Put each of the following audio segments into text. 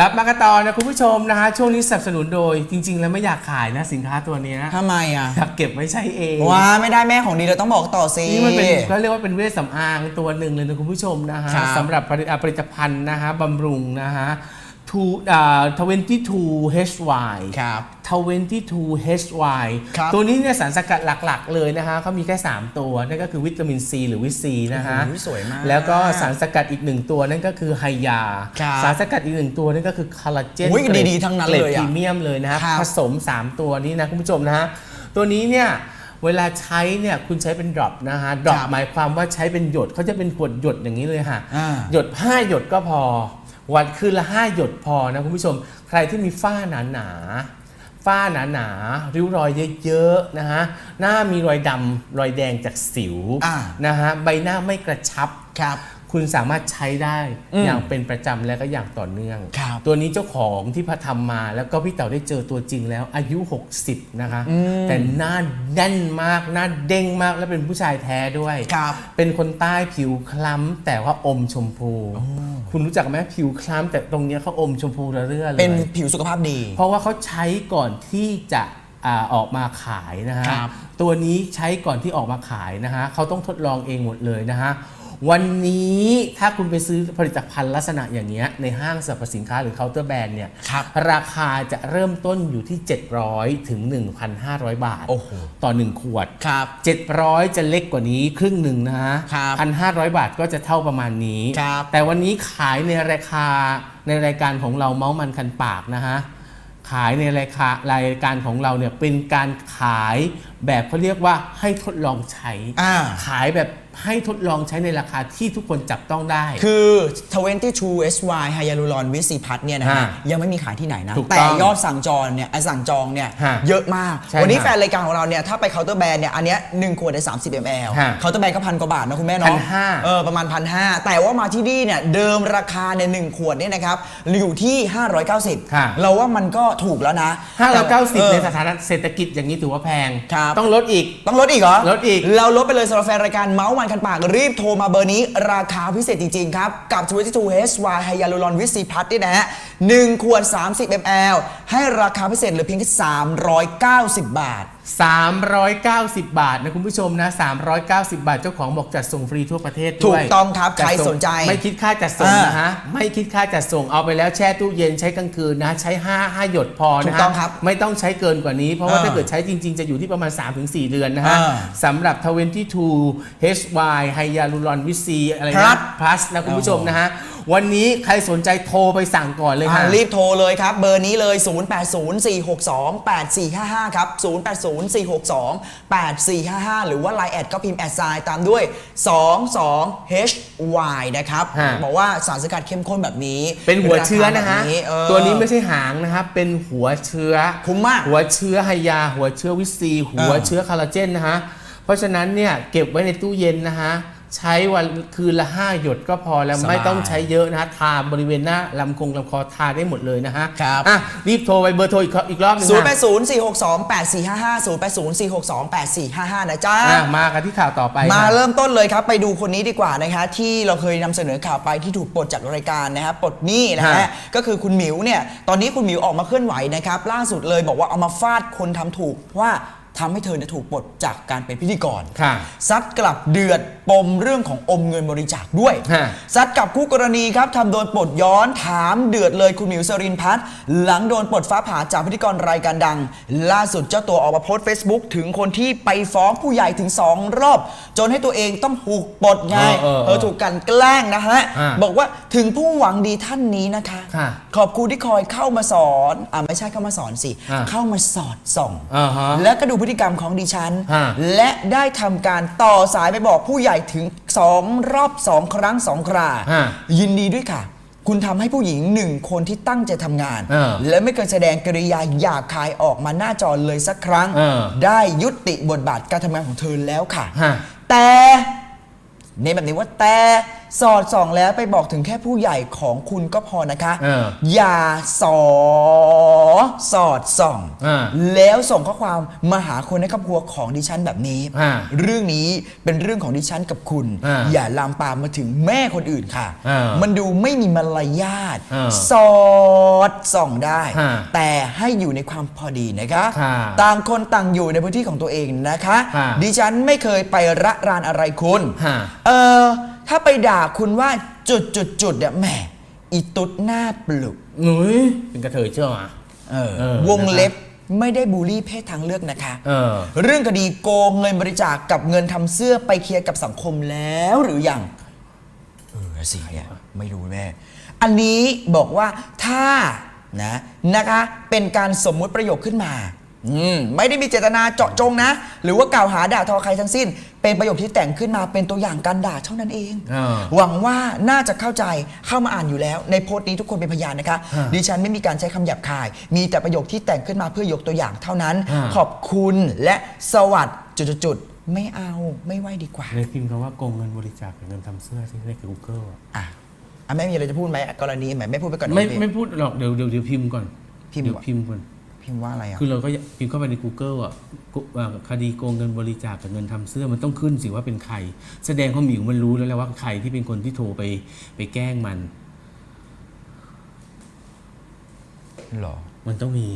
กลับมากันต่อนะคุณผู้ชมนะฮะช่วงนี้สนับสนุนโดยจริง ๆ แล้วไม่อยากขายนะสินค้าตัวเนี้ยทำไมอะอยากเก็บไว้ใช้เองว้าไม่ได้แม่ของดีเราต้องบอกต่อสิ นี่มันเป็นเขาเรียกว่าเป็นเวชสำอางตัวหนึ่งเลยนะคุณผู้ชมนะฮะครับ สำหรับผลิตผลิตภัณฑ์นะฮะบำรุงนะฮะ ทูอ่า22 HY ครับ 22 HY ครับตัวนี้เนี่ยสารสกัดหลักๆ เลยนะฮะเขามีแค่ 3 ตัว นั่นก็คือวิตามินซีหรือวิตซีนะฮะโอ้โหสวยมากแล้วก็สารสกัดอีกหนึ่งตัวนั่นก็คือไฮยา ครับสารสกัดอีกหนึ่งตัวนั่นก็คือคอลลาเจนอุ๊ยดีๆทั้งนั้นเกรดเลยพอะรีเมียมเลยนะฮะครับ ผสม 3 ตัวนี้นะคุณผู้ชมนะฮะตัวนี้เนี่ยเวลาใช้เนี่ยคุณใช้เป็นดรอปนะฮะดรอปครับหมายความว่าใช้เป็นหยดเขาจะเป็นขวดหยดอย่างนี้เลยค่ะอ่า หยด5หยดก็พอ วันคืนละ 5 หยดพอนะคุณผู้ชม ใครที่มีฝ้าหนาหนาๆฝ้าหนาหนาๆริ้วรอยเยอะๆนะฮะหน้ามีรอยดำรอยแดงจากสิวอ่านะฮะใบหน้าไม่กระชับครับ คุณสามารถใช้ได้อืมอย่างเป็นประจำและก็อย่างต่อเนื่อง ครับตัวนี้เจ้าของที่พระทำมาแล้วก็พี่เต๋าได้เจอตัวจริงแล้วอายุ 60 นะคะ แต่หน้าแน่นมากหน้าเด้งมากและเป็นผู้ชายแท้ด้วย ครับ เป็นคนใต้ผิวคล้ำแต่ว่าอมชมพู คุณรู้จักไหมผิวคล้ำแต่ตรงเนี้ยเขาอมชมพูระเรื่อเลย เป็นผิวสุขภาพดี เพราะว่าเขาใช้ก่อนที่จะอาออกมาขายนะฮะ ครับ ตัวนี้ใช้ก่อนที่ออกมาขายนะฮะเขาต้องทดลองเองหมดเลยนะฮะ วันนี้ถ้าคุณไปซื้อผลิตภัณฑ์ลักษณะอย่างเงี้ยในห้างสรรพสินค้าหรือเคาน์เตอร์แบรนด์เนี่ยครับราคาจะเริ่มต้นอยู่ที่ 700 ถึง 1,500 บาท โอ้โหต่อ 1 ขวด ครับ 700 จะเล็กกว่านี้ครึ่งหนึ่งนะฮะครับพันห้าร้อยบาทก็จะเท่าประมาณนี้ ครับ แต่วันนี้ขายในราคาในรายการของเราเมาส์มันคันปากนะฮะ ขายในรายคารายการของเราเนี่ยเป็นการขายแบบเขาเรียกว่าให้ทดลองใช้ อ่า ขายแบบ ให้ทดลองใช้ในราคาที่ทุกคนจับต้องได้ คือ 22 SY ไฮยาลูรอนวิซีพัทเนี่ยนะฮะฮะยังไม่มีขายที่ไหนนะ ถูกแต่ต้องยอดสั่งจองเนี่ยไอสั่งจองเนี่ยฮะเยอะมาก ใช่วันนี้ฮะแฟนรายการของเราเนี่ยถ้าไปเคาน์เตอร์แบรนด์เนี่ยอันเนี้ย1ขวดได้ 30 ml ฮะเคาน์เตอร์แบรนด์ก็พันกว่าบาทนะคุณแม่เนาะ1,500 เออประมาณพันห้าแต่ว่ามาที่นี่เนี่ยเดิมราคาเนี่ยหนึ่งขวดเนี่ยนะครับอยู่ที่ 590 ค่ะ เราว่ามันก็ถูกแล้วนะ590เออในสถานะเศรษฐกิจอย่างนี้ถือว่าแพง ครับ ต้องลดอีก ต้องลดอีกเหรอ ลดอีก เราลดไปเลยสำหรับแฟนรายการเมาส์มันคันปากรีบโทรมาเบอร์นี้ ราคาพิเศษจริง ๆ ครับ กับ 22 HY Hyaluron with C Plus นี่นะฮะ1ขวด 30 ml ให้ราคาพิเศษเหลือเพียงแค่390 บาท 390 บาทนะคุณผู้ชมนะ 390 บาทเจ้าของบอกจัดส่งฟรีทั่วประเทศด้วยถูกต้องครับจัดใครสนใจ ไม่คิดค่าจัดส่งอ่านนะฮะไม่คิดค่าจัดส่งเอาไปแล้วแช่ตู้เย็นใช้กลางคืนนะใช้ 5 5 หยดพอถูนะกฮะต้องครับไม่ต้องใช้เกินกว่านี้ เพราะว่าอ่าถ้าเกิดใช้จริง ๆ จะอยู่ที่ประมาณ 3-4 เดือนนะฮะอ่าสำหรับ 22 HY Hyaluron with C อะไรครันะบ plus นะคุณผู้ชมนะฮะ วันนี้ใครสนใจโทรไปสั่งก่อนเลยอ่าค่ะรีบโทรเลยครับ เบอร์นี้เลย 0804628455 ครับ 0804628455 หรือว่า Line แอดก็พิมพ์แอดไซน์ตามด้วย 22HY นะครับ ฮะ บอกว่าสารสกัดเข้มข้นแบบนี้เป็นหัวเชื้อนะฮะ ราคาแบบเออตัวนี้ไม่ใช่หางนะครับ เป็นหัวเชื้อ คุ้มมาก หัวเชื้อไฮยา หัวเชื้อวิตซี หัวเออเชื้อคอลลาเจนนะฮะ เพราะฉะนั้นเนี่ยเก็บไว้ในตู้เย็นนะฮะ ใช้วันคืนละ 5 หยดก็พอแล้วสบายไม่ต้องใช้เยอะนะฮะทาบริเวณหน้าลำคงลำคอทาได้หมดเลยนะฮะครับ อะรีบโทรไปเบอร์โทรอีกอีกรอบหนึง0 8ค่ะ0 4 6 2 8 4 5 5 0 8 0 4 6 2 8 4 5 5 นะจ๊ะ อะมากันที่ข่าวต่อไปมาค่ะเริ่มต้นเลยครับ ไปดูคนนี้ดีกว่านะคะที่เราเคยนำเสนอข่าวไปที่ถูกปลดจากรายการนะครับปลดหนี้นะฮะฮะก็คือคุณหมิวเนี่ยตอนนี้คุณหมิวออกมาเคลื่อนไหวนะครับ ล่าสุดเลยบอกว่าเอามาฟาดคนทำถูกว่า ทำให้เธอเนี่ยถูกปลดจากการเป็นพิธีกรค่ะซัดกลับเดือดปมเรื่องของอมเงินบริจาคด้วยฮะ ซัดกับคู่กรณีครับทำโดนปลดย้อนถามเดือดเลยคุณหมิวสรินพัฒน์หลังโดนปลดฟ้าผ่าจากพิธีกรรายการดัง ล่าสุดเจ้าตัวออกมาโพสต์ Facebook ถึงคนที่ไปฟ้องผู้ใหญ่ถึง 2 รอบ จนให้ตัวเองต้องถูกปลดไงเออเออเออเธอถูกกลันแกล้งนะฮะ อ่าบอกว่าถึงผู้หวังดีท่านนี้นะคะ ค่ะขอบคุณที่คอยเข้ามาสอนอ่าไม่ใช่เข้ามาสอนสิ อ่าเข้ามาสอดส่อง อ่าฮะ และก็ดูพฤติกรรมของดิฉัน ฮะ และได้ทำการต่อสายไปบอกผู้ใหญ่ถึง2รอบ2ครั้ง2ครา ฮะยินดีด้วยค่ะ คุณทำให้ผู้หญิงหนึ่งคนที่ตั้งใจทำงาน เออและไม่เคยแสดงกริยาหยาบคายออกมาหน้าจอเลยสักครั้ง เออได้ยุติบทบาทการทำงานของเธอแล้วค่ะ ฮะ แต่ เน้นแบบนี้ว่าแต่ สอดส่องแล้วไปบอกถึงแค่ผู้ใหญ่ของคุณก็พอนะคะ เอออย่าสอสอดส่อง อ่าแล้วส่งข้อความมาหาคนในครอบครัวของดิฉันแบบนี้ อ่าเรื่องนี้เป็นเรื่องของดิฉันกับคุณ อ่าอย่าลามปามมาถึงแม่คนอื่นค่ะ อ่ามัมันดูไม่มีมารยาทอ่าสอดส่องได้ อ่าแต่ให้อยู่ในความพอดีนะคะ ค่ะต่างคนต่างอยู่ในพื้นที่ของตัวเองนะคะ ค่ะดิฉันไม่เคยไประรานอะไรคุณ ฮะ เออ ถ้าไปด่าคุณว่าจุดจุดจุดเนี่ยแหมอีตุ๊ดหน้าปลุกหนุยเป็นกระเทยเชื่อมา เออเออวงเล็บไม่ได้บูลลี่เพศทางเลือกนะคะเออเรื่องคดีโกงเงินบริจาคกับเงินทำเสื้อไปเคลียร์กับสังคมแล้วหรือยังเออสิเนี่ยไม่รู้แม่อันนี้บอกว่าถ้านะนะคะ เป็นการสมมุติประโยคขึ้นมา อืมไม่ได้มีเจตนาเจาะจงนะ หรือว่ากล่าวหาด่าทอใครทั้งสิ้น เป็นประโยคที่แต่งขึ้นมาเป็นตัวอย่างการด่าเท่านั้นเอง อ่าหวังว่าน่าจะเข้าใจเข้ามาอ่านอยู่แล้ว ในโพสต์นี้ทุกคนเป็นพยานนะคะฮะดิฉันไม่มีการใช้คำหยาบคาย มีแต่ประโยคที่แต่งขึ้นมาเพื่อยกตัวอย่างเท่านั้นฮะขอบคุณและสวัสดิ์จุดๆๆไม่เอาไม่ไหวดีกว่าเลยพิมพ์คำว่าโกงเงินบริจาคกับเงินทำเสื้อที่ใน Google อะอะอะแม่มีอะไรจะพูดไหมกรณีไหมไม่พูดไปก่อนไม่นะพี่ ไม่พูดหรอกเดี๋ยวเดี๋ยวเดี๋ยวพิมพ์ก่อนพิมพ์เดี๋ยวก่อน พิมพ์ก่อน พิมพ์ว่าอะไรอะคือเราก็พิมพ์เข้าไปใน Google อะกุอ่าคดีโกงเงินบริจาคกับเงินทำเสื้อมันต้องขึ้นสิว่าเป็นใคร แสดงเขาหมิวมันรู้แล้วแหละว่าใครที่เป็นคนที่โทรไปไปแกล้งมันหรอ มันต้องมี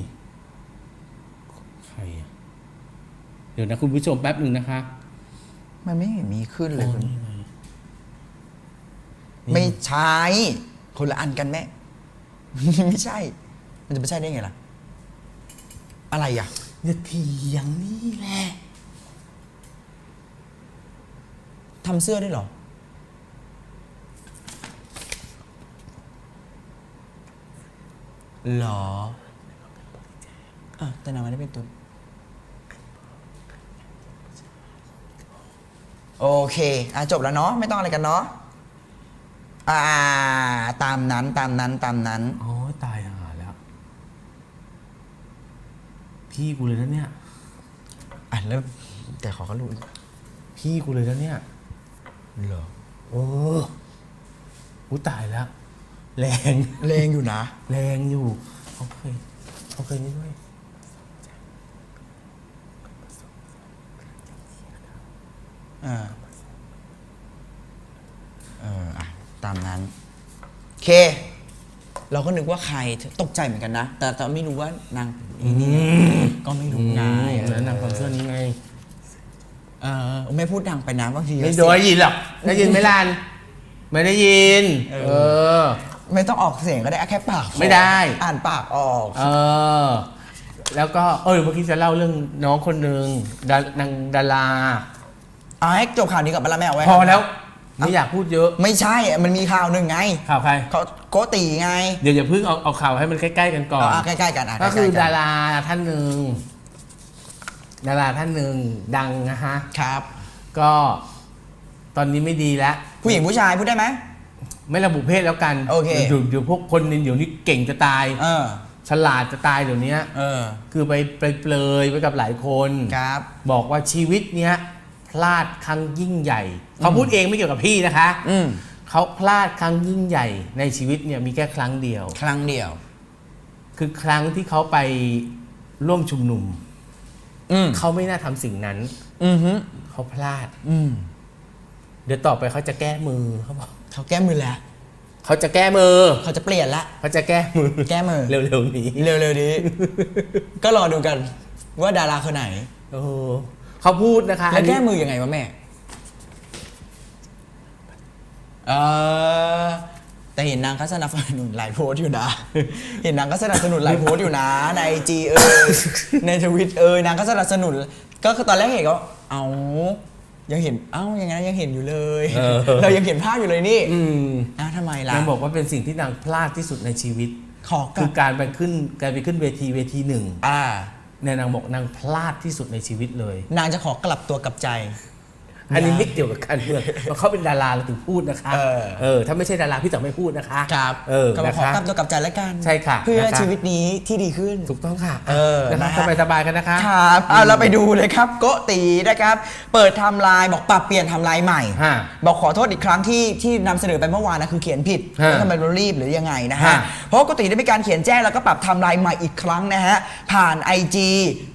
ใครอะเดี๋ยวนะคุณผู้ชมแป๊บหนึ่งนะคะ มันไม่เห็นมีขึ้นเลยโอ้คุณนี่ไงไม่ใช่ คนละอันกันแม่ ไม่ใช่ มันจะไม่ใช่ได้ไงล่ะ อะไรอะอย่าเถียงนี่แหละทำเสื้อได้วยเหรอ หรออะแต่นางไม่ได้เป็นตุ๊ดโอเค อะจบแล้วเนาะ ไม่ต้องอะไรกันเนาะ อ่า ตามนั้น ตามนั้น ตามนั้นโอ้ยตายหาแล้ว พี่กูเลยนะเนี่ยอะแล้วแต่ขอเขารู้อีกพี่กูเลยนะเนี่ยเหรอโอ้กูตายแล้วแรง แรงอยู่นะ แรงอยู่เขาเคยเขาเคยนี่ด้วยอ่าเอออะตามนั้นโอเค เราก็นึกว่าใครตกใจเหมือนกันนะ แต่แต่ไม่รู้ว่านางอีนี่ก็ไม่รู้ไงเหมือนนางความเสื้อนี้ไงเออไม่พูดดังไปนะบางทีไม่โดนยินหรอกได้ยินไหมลานไม่ได้ยิน เออเออไม่ต้องออกเสียงก็ได้แค่ปากพอไม่ได้ อ่านปากออก เออ แล้วก็เออเมื่อกี้จะเล่าเรื่องน้องคนหนึ่งดานางดาราเอาให้จบข่าวนี้ก่อนมาละแม่เอาไว้พอแล้ว ไม่อยากพูดเยอะไม่ใช่มันมีข่าวหนึ่งไงข่าวใคร เขาโกตีไงเดี๋ยวอย่าเพิ่งเอาเอาข่าวให้มันใกล้ๆกันก่อน เอาใกล้ๆกันอะก็คือใล้ๆนดาราท่านหนึ่งดาราท่านหนึ่งดังนะฮะ ครับ ก็ตอนนี้ไม่ดีแล้ว ผู้หญิงผู้ชายพูดได้ไหม ไม่ระบุเพศแล้วกันโอเคเดี๋ยวเดี๋ยวพวกคนเดี๋ยวนี้เก่งจะตาย เออ ฉลาดจะตายเดี๋ยวนี้เออ คือไปไปเปลยไปกับหลายคน ครับ บอกว่าชีวิตเนี้ย พลาดครั้งยิ่งใหญ่เขาพูดเองไม่เกี่ยวกับพี่นะคะอืมเขาพลาดครั้งยิ่งใหญ่ในชีวิตเนี่ยมีแค่ครั้งเดียว ครั้งเดียว คือครั้งที่เขาไปร่วมชุมนุมอืมเขาไม่น่าทำสิ่งนั้นอือฮึเขาพลาดอืมเดี๋ยวต่อไปเขาจะแก้มือเขาบอกเขาแก้มือแล้วเขาจะแก้มือ เขาจะเปลี่ยนละเขาจะแก้มือ แก้มือ เร็วๆนี้ เร็วๆนี้ ก็รอดูกันว่าดาราคนไหน โอ้ เขาพูดนะคะแล้วแก้อันนี้มือยังไงวะแม่ เออแต่เห็นนางก็สนับสนุนหลายโพสต์อยู่นะ เห็นนางก็สนับสนุนหลายโพสต์อยู่นะ ในไอจีเอยในทวิตเอยนางก็สนับสนุน ก็คือตอนแรกเห็นก็เอายังเห็น เอ้ายังไงยังเห็นอยู่เลย เรายังเห็นภาพอยู่เลยนี่อืมอ้าวทำไมล่ะนางบอกว่าเป็นสิ่งที่นางพลาดที่สุดในชีวิตขอกคืลัอบการไปขึ้นการไปขึ้นเวทีเวทีหนึ่งอ่า เนี่ยนางบอกนางพลาดที่สุดในชีวิตเลย นางจะขอกลับตัวกลับใจ อันนี้ไม่เกี่ยวกับการเมืองเพราะเขาเป็นดาราเราถึงพูดนะคะ เออ เออ ถ้าไม่ใช่ดาราพี่จะไม่พูดนะคะครับเออก็มานะขอคะ กลับตัวกลับใจแล้วกันใช่ค่ะเพื่อนะคะ ชีวิตนี้ที่ดีขึ้น ถูกต้องค่ะเออนะนะคะสบายสบายๆกันนะคะ ครับเอาเราไปดูเลยครับโกตีนะครับ เปิดไทำลายบอกปรับเปลี่ยนไทำลายใหม่ ฮะบอกขอโทษอีกครั้งที่ที่นำเสนอไปเมื่อวานนะคือเขียนผิดฮะแล้วทำไมเรารีบหรือยังไงนะฮะฮะเพราะโกติได้มีการเขียนแจ้งแล้วก็ปรับไทำลายใหม่อีกครั้งนะฮะผ่าน IG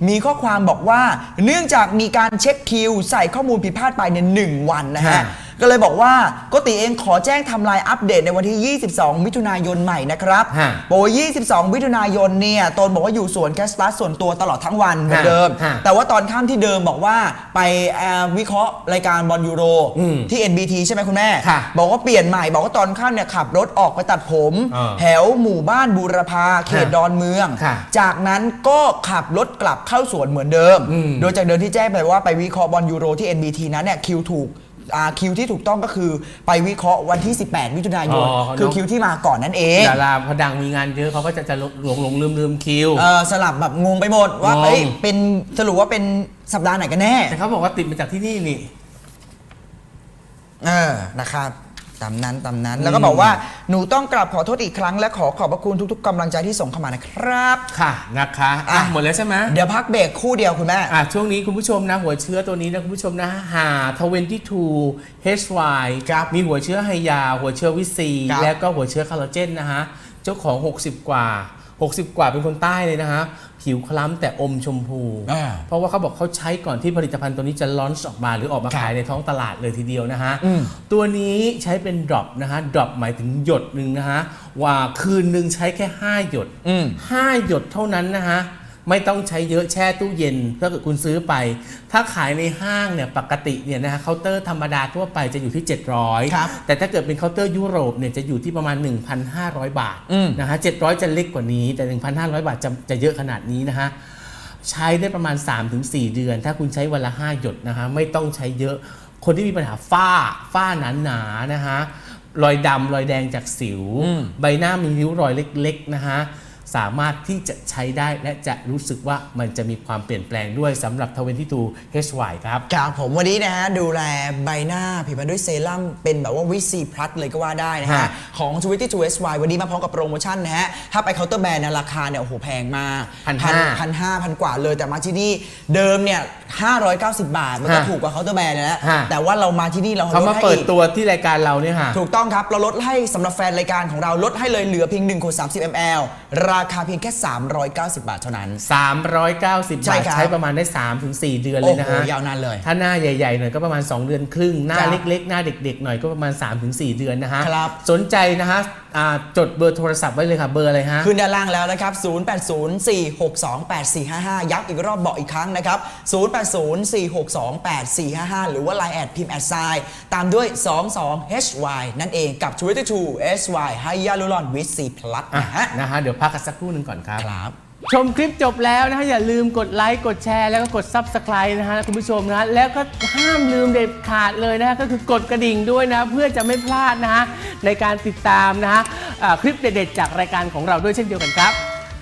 มีข้อความบอกว่า เนื่องจากมีการเช็คคิว ใส่ข้อมูลผิดพลาดไปในหนึ่งวันนะฮะฮะ ก็เลยบอกว่าโกติเองขอแจ้งไทำลายอัปเดตในวันที่ 22 มิถุนายนใหม่นะครับฮะโปร22 มิถุนายนเนี่ยตนบอกว่าอยู่สวนแคสตัสส่วนตัวตลอดทั้งวันเหมือนเดิม ฮะแต่ว่าตอนค่ำที่เดิมบอกว่าไปเอ่อวิเคราะห์รายการบอลยูโรอืมที่ NBT ใช่ไหมคุณแม่ ค่ะ บอกว่าเปลี่ยนใหม่บอกว่าตอนค่ำเนี่ยขับรถออกไปตัดผมอ่าแถวหมู่บ้านบูรพาเขตค่ะดอนเมือง ค่ะจากนั้นก็ขับรถกลับเข้าสวนเหมือนเดิม อืม โดยจากเดิมที่แจ้งไปว่าไปวิเคราะห์บอลยูโรที่ NBT นั้นเนี่ยคิวถูก อ่าคิวที่ถูกต้องก็คือไปวิเคราะห์วันที่ 18 มิถุนายน อ๋อคือน้อง คิวที่มาก่อนนั่นเอง ดาราพอดังมีงานเยอะเขาก็จะจะหลงหลงลืมลืมคิว เออสลับแบบงงไปหมดว่า งง เอ้ย เป็นสรุปว่าเป็นสัปดาห์ไหนกันแน่ แต่เขาบอกว่าติดมาจากที่นี่นี่ เออ นะครับ ตามนั้นตามนั้น แล้วก็บอกว่าหนูต้องกราบขอโทษอีกครั้ง และขอขอบพระคุณทุก ๆกำลังใจที่ส่งเข้ามานะครับ ค่ะนะคะอะอะ หมดแล้วใช่ไหมเดี๋ยวพักเบรกคู่เดียวคุณแม่ อะช่วงนี้คุณผู้ชมนะ หัวเชื้อตัวนี้นะ คุณผู้ชมนะหา22 HY ครับมีหัวเชื้อไฮยา หัวเชื้อวิซี ครับแล้วก็หัวเชื้อคอลลาเจนนะฮะ เจ้าของ 60 กว่า 60 กว่าเป็นคนใต้เลยนะฮะ ผิวคล้ำแต่อมชมพู อ่าเพราะว่าเขาบอกเขาใช้ก่อนที่ผลิตภัณฑ์ตัวนี้จะลอนช์ออกมาหรือออกมาครับขายในท้องตลาดเลยทีเดียวนะฮะ อืม ตัวนี้ใช้เป็นดรอปนะฮะดรอปหมายถึงหยดหนึ่งนะฮะว่าคืนหนึ่งใช้แค่ 5 หยด อืมห้าหยดเท่านั้นนะฮะ ไม่ต้องใช้เยอะแช่ตู้เย็นถ้าเกิดคุณซื้อไป ถ้าขายในห้างเนี่ยปกติเนี่ยนะฮะเคาน์เตอร์ธรรมดาทั่วไปจะอยู่ที่ 700ครับแต่ถ้าเกิดเป็นเคาน์เตอร์ยุโรปเนี่ยจะอยู่ที่ประมาณ 1,500 บาทอืมนะฮะ700 จะเล็กกว่านี้ แต่ 1,500 บาทจะจะเยอะขนาดนี้นะฮะใช้ได้ประมาณ 3-4 เดือน ถ้าคุณใช้วันละ 5 หยดนะฮะไม่ต้องใช้เยอะคนที่มีปัญหาฝ้าฝ้าหนาๆนะฮะรอยดำรอยแดงจากสิวอืมใบหน้ามีริ้วรอยเล็ก ๆ นะฮะ สามารถที่จะใช้ได้และจะรู้สึกว่ามันจะมีความเปลี่ยนแปลงด้วยสำหรับ 22 HY ครับ ครับผมวันนี้นะฮะดูแลใบหน้าผิวพรรณด้วยเซรั่มเป็นแบบว่าวิซีพลัสเลยก็ว่าได้นะฮะ ฮะของ 22 SY วันนี้มาพร้อมกับโปรโมชั่นนะฮะ ถ้าไปเคาน์เตอร์แบรนด์เนี่ยราคาเนี่ยโอ้โหแพงมากพันห้าพันห้าพันกว่าเลยแต่มาที่นี่เดิมเนี่ย590 บาท มันก็ฮะถูกกว่าเคาน์เตอร์แบรนด์นะฮะฮะ แต่ว่าเรามาที่นี่เราเขาลมาดให้เปิดอีกตัวที่รายการเราเนี่ยค่ะถูกต้องครับ เราลดให้สำหรับแฟนรายการของเราลดให้เลยเหลือเพียง1ขวด30 ml ราคาเพียงแค่ 390 บาทเท่านั้น 390 ใช่บาท ครับ ใช้ประมาณได้ 3-4 เดือนเลโอ้ยนะโหฮะ ยาวนานเลย ถ้าหน้าใหญ่ๆหน่อยก็ประมาณ 2 เดือนครึ่ง หน้าครับเล็กๆ หน้าเด็กๆ หน่อยก็ประมาณ 3-4 เดือนนะฮะ ครับ สนใจนะฮะอ่าจดเบอร์โทรศัพท์ไว้เลยค่ะเบอร์อะไรฮะ ขึ้นด้านล่างแล้วนะครับ 0804628455 ย้ำอีกรอบบอกอีกครั้งนะครับ0804628455 หรือว่า Line แอดพิมพ์แอดไซน์ตามด้วย 22HY นั่นเองกับ22 SY Hyaluron with C Plus อะนะฮะ นะฮะ เดี๋ยวพักกันสักครู่หนึ่งก่อนครับ ครับ ชมคลิปจบแล้วนะฮะ อย่าลืมกดไลค์กดแชร์แล้วก็กด Subscribe นะฮะ คุณผู้ชมนะฮะแล้วก็ห้ามลืมเด็ดขาดเลยนะฮะ ก็คือกดกระดิ่งด้วยนะ เพื่อจะไม่พลาดนะฮะ ในการติดตามนะฮะอ่าคลิปเด็ดๆจากรายการของเราด้วยเช่นเดียวกันครับ